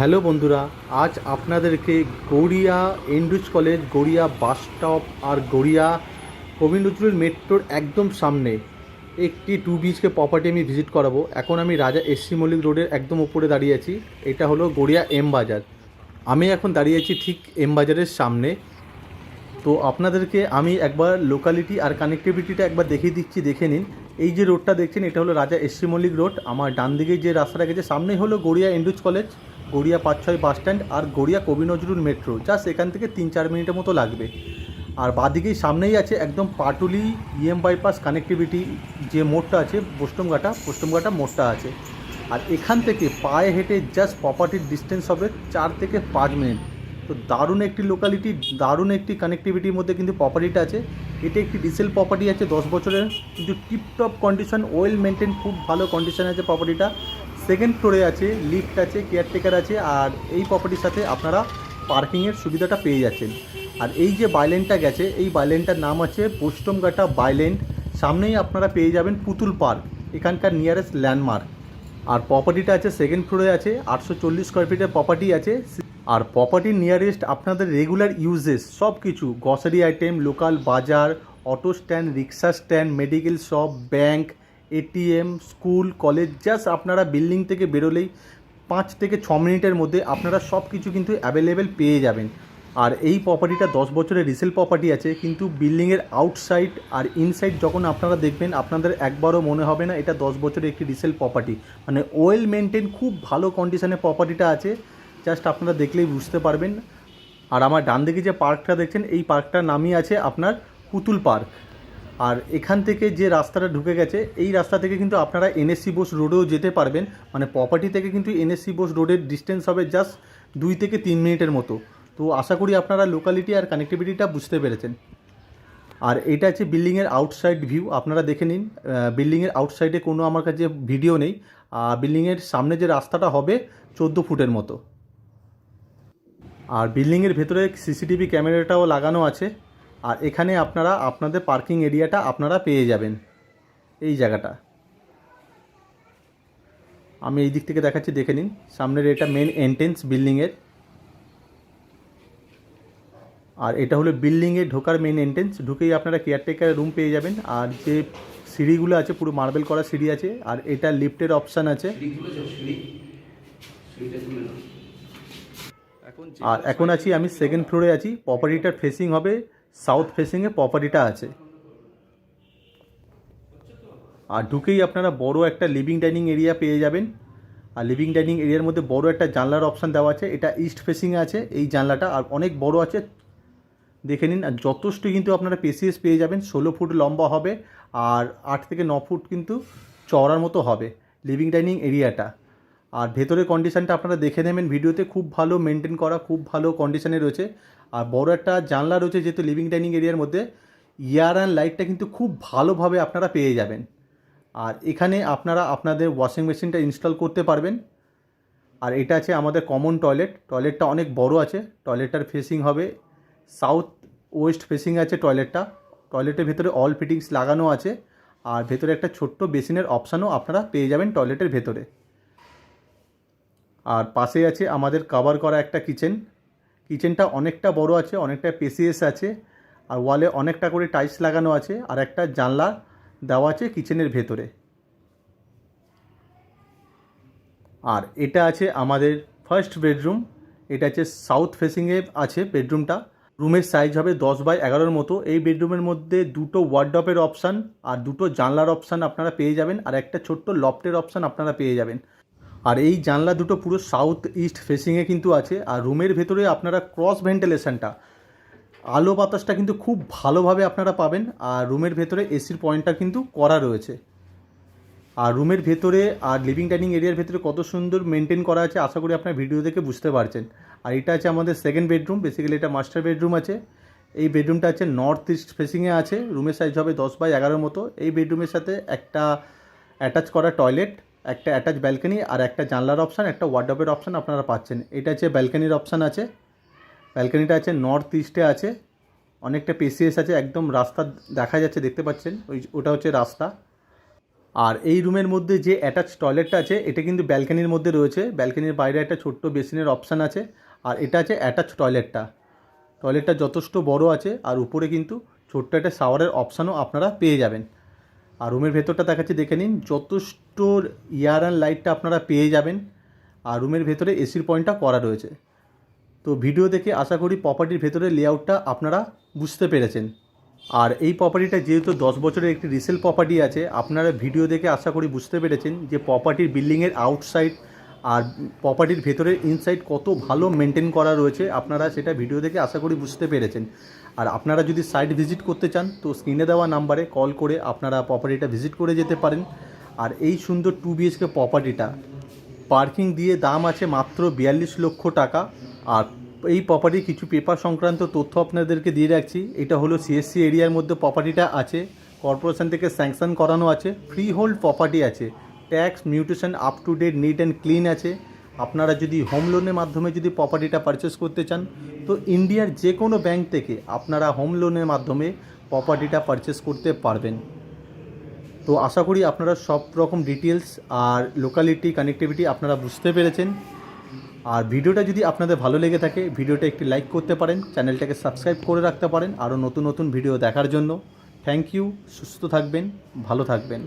Hello বন্ধুরা, আজ আপনাদেরকে Garia Andrews college, Garia bus stop আর গড়িয়া কবি নজরুল মেট্রোর একদম সামনে একটি টু বিচকে প্রপার্টি আমি ভিজিট করাবো। এখন আমি রাজা এসসি মল্লিক রোডের একদম উপরে দাঁড়িয়ে আছি। এটা হলো গড়িয়া এম বাজার। আমি এখন দাঁড়িয়ে আছি ঠিক এম বাজারের সামনে। তো আপনাদেরকে আমি একবার লোকালিটি আর কানেক্টিভিটিটা একবার দেখিয়ে দিচ্ছি, দেখে নিন। এই যে রোডটা দেখছেন, এটা হলো রাজা এসসি মল্লিক রোড আমার ডান দিকে যে রাস্তাটা গেছে, সামনেই হলো গড়িয়া এন্ড্রুজ কলেজ। গড়িয়া পাঁচ ছয় বাস স্ট্যান্ড আর গড়িয়া কবি নজরুল মেট্রো জাস্ট এখান থেকে তিন চার মিনিটের মতো লাগবে। আর বাদিকেই সামনেই আছে একদম পাটুলি ইএম বাইপাস কানেক্টিভিটি যে মোড়টা আছে পোস্টমঘাটা পোস্টমঘাটা মোড়টা আছে। আর এখান থেকে পায়ে হেঁটে জাস্ট প্রপার্টির ডিস্টেন্স হবে চার থেকে পাঁচ মিনিট। তো দারুণ একটি লোকালিটি দারুণ একটি কানেক্টিভিটির মধ্যে কিন্তু প্রপার্টিটা আছে। এটা একটি ডিসেল প্রপার্টি আছে দশ বছরের, কিন্তু টিপটপ কন্ডিশন ওয়েল মেনটেন খুব ভালো কন্ডিশন আছে প্রপার্টিটা সেকেন্ড ফ্লোরে আছে লিফট আছে কেয়ারটেকার আছে, আর এই প্রপার্টির সাথে আপনারা পার্কিংয়ের সুবিধাটা পেয়ে যাচ্ছেন। আর এই যে বাইলেনটা গেছে, এই বাইলেনটার নাম আছে পোস্টমঘাটা বাইলেন সামনেই আপনারা পেয়ে যাবেন পুতুল পার্ক এখানকার নিয়ারেস্ট ল্যান্ডমার্ক আর প্রপার্টিটা আছে সেকেন্ড ফ্লোরে আছে, আটশো চল্লিশ স্কোয়ার ফিটের প্রপার্টি আছে। আর প্রপার্টির নিয়ারেস্ট আপনাদের রেগুলার ইউজেস সব কিছু গ্রসারি আইটেম লোকাল বাজার auto stand rickshaw stand medical shop bank ATM school college just আপনারা বিল্ডিং থেকে বেরোলেই পাঁচ থেকে ছ মিনিটের মধ্যে আপনারা সব কিছু কিন্তু অ্যাভেলেবেল পেয়ে যাবেন। আর এই প্রপার্টিটা দশ বছরের রিসেল প্রপার্টি আছে, কিন্তু বিল্ডিংয়ের আউটসাইড আর ইনসাইড যখন আপনারা দেখবেন, আপনাদের একবারও মনে হবে না এটা দশ বছরের একটি রিসেল প্রপার্টি মানে ওয়েল মেনটেন খুব ভালো কন্ডিশনে প্রপার্টিটা আছে জাস্ট আপনারা দেখলেই বুঝতে পারবেন। আর আমার ডান দিকে যে পার্কটা দেখছেন, এই পার্কটার নামই আছে আপনার পুতুল পার্ক আর এখান থেকে যে রাস্তাটা ঢুকে গেছে, এই রাস্তা থেকে কিন্তু আপনারা এনএসসি বোস রোডেও যেতে পারবেন। মানে প্রপার্টি থেকে কিন্তু এনএসসি বোস রোডের ডিস্টেন্স হবে জাস্ট দুই থেকে তিন মিনিটের মতো। তো আশা করি আপনারা লোকালিটি আর কানেক্টিভিটিটা বুঝতে পেরেছেন। আর এটা হচ্ছে বিল্ডিংয়ের আউটসাইড ভিউ আপনারা দেখে নিন। বিল্ডিংয়ের আউটসাইডে কোনো আমার কাছে ভিডিও নেই। বিল্ডিংয়ের সামনে যে রাস্তাটা হবে, চোদ্দ ফুটের মতো। আর বিল্ডিংয়ের ভেতরে সিসিটিভি ক্যামেরাটাও লাগানো আছে। আর এখানে আপনারা আপনাদের পার্কিং এরিয়াটা আপনারা পেয়ে যাবেন। এই জায়গাটা। আমি এই দিক থেকে দেখাচ্ছি, দেখে নিন। সামনের এটা মেন এন্ট্রেন্স বিল্ডিংয়ের আর এটা হলো বিল্ডিংয়ে ঢোকার মেন এন্ট্রেন্স ঢুকেই আপনারা কেয়ারটেকার রুম পেয়ে যাবেন। আর যে সিঁড়িগুলো আছে, পুরো মার্বেল করা সিঁড়ি আছে। আর এটা লিফটের অপশান আছে। আর এখন আছি আমি সেকেন্ড ফ্লোরে আছি। প্রপার্টিটার ফেসিং হবে। সাউথ ফেসিংয়ে প্রপার্টিটা আছে। আর ঢুকেই আপনারা বড় একটা লিভিং ডাইনিং এরিয়া পেয়ে যাবেন। আর লিভিং ডাইনিং এরিয়ার মধ্যে বড় একটা জানলার অপশান দেওয়া আছে। এটা ইস্ট ফেসিংয়ে আছে, এই জানলাটা। আর অনেক বড় আছে, দেখে নিন। আর যথেষ্ট কিন্তু আপনারা পেসিএস পেয়ে যাবেন। ষোলো ফুট লম্বা হবে। আর আট থেকে ন ফুট কিন্তু চওড়ার মতো হবে লিভিং ডাইনিং এরিয়াটা আর ভেতরের কন্ডিশানটা আপনারা দেখে নেবেন ভিডিওতে। খুব ভালো মেনটেন করা, খুব ভালো কন্ডিশনে রয়েছে। আর বড় একটা জানলা রয়েছে যেহেতু লিভিং ডাইনিং এরিয়ার মধ্যে, ইয়ার অ্যান্ড লাইটটা কিন্তু খুব ভালোভাবে আপনারা পেয়ে যাবেন। আর এখানে আপনারা আপনাদের ওয়াশিং মেশিনটা ইনস্টল করতে পারবেন। আর এটা আছে আমাদের কমন টয়লেট টয়লেটটা অনেক বড় আছে। টয়লেটটার ফেসিং হবে। সাউথ ওয়েস্ট ফেসিং আছে টয়লেটটা টয়লেটের ভেতরে অল ফিটিংস লাগানো আছে। আর ভেতরে একটা ছোট্ট বেসিনের অপশানও আপনারা পেয়ে যাবেন টয়লেটের ভেতরে। আর পাশে আছে আমাদের কভার করা একটা কিচেন কিচেনটা অনেকটা বড় আছে, অনেকটা পেসিএস আছে, আর ওয়ালে অনেকটা করে টাইলস লাগানো আছে, আর একটা জানলা দেওয়া আছে কিচেনের ভেতরে। আর এটা আছে আমাদের ফার্স্ট বেডরুম এটা আছে সাউথ ফেসিংয়ে আছে বেডরুমটা রুমের সাইজ হবে দশ বাই এগারোর মতো। এই বেডরুমের মধ্যে দুটো ওয়ার্ডপের অপশান আর দুটো জানলার অপশান আপনারা পেয়ে যাবেন, আর একটা ছোট্ট লফটের অপশান আপনারা পেয়ে যাবেন। আর এই জানলা দুটো পুরো সাউথ ইস্ট ফেসিংয়ে কিন্তু আছে। আর রুমের ভেতরে আপনারা ক্রস ভেন্টিলেশনটা আলো বাতাসটা কিন্তু খুব ভালোভাবে আপনারা পাবেন। আর রুমের ভেতরে এসির পয়েন্টটা কিন্তু করা রয়েছে। আর রুমের ভেতরে আর লিভিং ডাইনিং এরিয়ার ভেতরে কত সুন্দর মেনটেন করা আছে, আশা করি আপনার ভিডিও দেখে বুঝতে পারছেন। আর এটা আছে আমাদের সেকেন্ড বেডরুম বেসিক্যালি এটা মাস্টার বেডরুম আছে। এই বেডরুমটা আছে নর্থ ইস্ট ফেসিংয়ে আছে। রুমের সাইজ হবে দশ বাই এগারোর মতো। এই বেডরুমের সাথে একটা অ্যাটাচ করা টয়লেট একটা অ্যাটাচ ব্যালকনি আর একটা জানলার অপশান একটা ওয়ার্ডবের অপশান আপনারা পাচ্ছেন। এটা হচ্ছে ব্যালকনির অপশান আছে ব্যালকনিটা আছে নর্থ ইস্টে আছে, অনেকটা পেসিএস আছে, একদম রাস্তা দেখা যাচ্ছে, দেখতে পাচ্ছেন, ওই ওটা হচ্ছে রাস্তা। আর এই রুমের মধ্যে যে অ্যাটাচ টয়লেটটা আছে, এটা কিন্তু ব্যালকানির মধ্যে রয়েছে। ব্যালকানির বাইরে একটা ছোট্ট বেসিনের অপশান আছে, আর এটা আছে অ্যাটাচ টয়লেটটা টয়লেটটা যথেষ্ট বড় আছে, আর উপরে কিন্তু ছোট্ট একটা শাওয়ারের অপশানও আপনারা পেয়ে যাবেন। আর রুমের ভেতরটা দেখাচ্ছি, দেখে নিন। যথেষ্ট ইয়ার অ্যান্ড লাইটটা আপনারা পেয়ে যাবেন। আর রুমের ভেতরে এসির পয়েন্টটা করা রয়েছে। তো ভিডিও দেখে আশা করি প্রপার্টির ভেতরের লেআউটটা আপনারা বুঝতে পেরেছেন। আর এই প্রপার্টিটা যেহেতু দশ বছরের একটি রিসেল প্রপার্টি আছে, আপনারা ভিডিও দেখে আশা করি বুঝতে পেরেছেন যে প্রপার্টির বিল্ডিংয়ের আউটসাইড আর প্রপার্টির ভেতরের ইনসাইড কত ভালো মেনটেন করা রয়েছে, আপনারা সেটা ভিডিও দেখে আশা করি বুঝতে পেরেছেন। আর আপনারা যদি সাইট ভিজিট করতে চান, তো স্ক্রিনে দেওয়া নাম্বারে কল করে আপনারা প্রপার্টিটা ভিজিট করে যেতে পারেন। আর এই সুন্দর টু বিএইচকে প্রপার্টিটা পার্কিং দিয়ে দাম আছে মাত্র বিয়াল্লিশ লক্ষ টাকা। আর এই প্রপার্টির কিছু পেপার সংক্রান্ত তথ্য আপনাদেরকে দিয়ে রাখছি। এটা হলো সিএসসি এরিয়ার মধ্যে প্রপার্টিটা আছে। কর্পোরেশন থেকে স্যাংশন করানো আছে। ফ্রি হোল্ড প্রপার্টি আছে। Tax, mutation up to date neat and clean আছে। আপনারা যদি হোম লোনের মাধ্যমে যদি প্রপার্টিটা পারচেস করতে চান, তো ইন্ডিয়ার যে কোনো ব্যাংক থেকে আপনারা হোম লোনের মাধ্যমে প্রপার্টিটা পারচেস করতে পারবেন। তো আশা করি আপনারা সব রকম ডিটেলস আর লোকালিটি কানেক্টিভিটি আপনারা বুঝতে পেরেছেন। আর ভিডিওটা যদি আপনাদের ভালো লেগে থাকে, ভিডিওটা একটি লাইক করতে পারেন, চ্যানেলটাকে সাবস্ক্রাইব করে রাখতে পারেন, আরও নতুন নতুন ভিডিও দেখার জন্য। থ্যাংক ইউ সুস্থ থাকবেন, ভালো থাকবেন।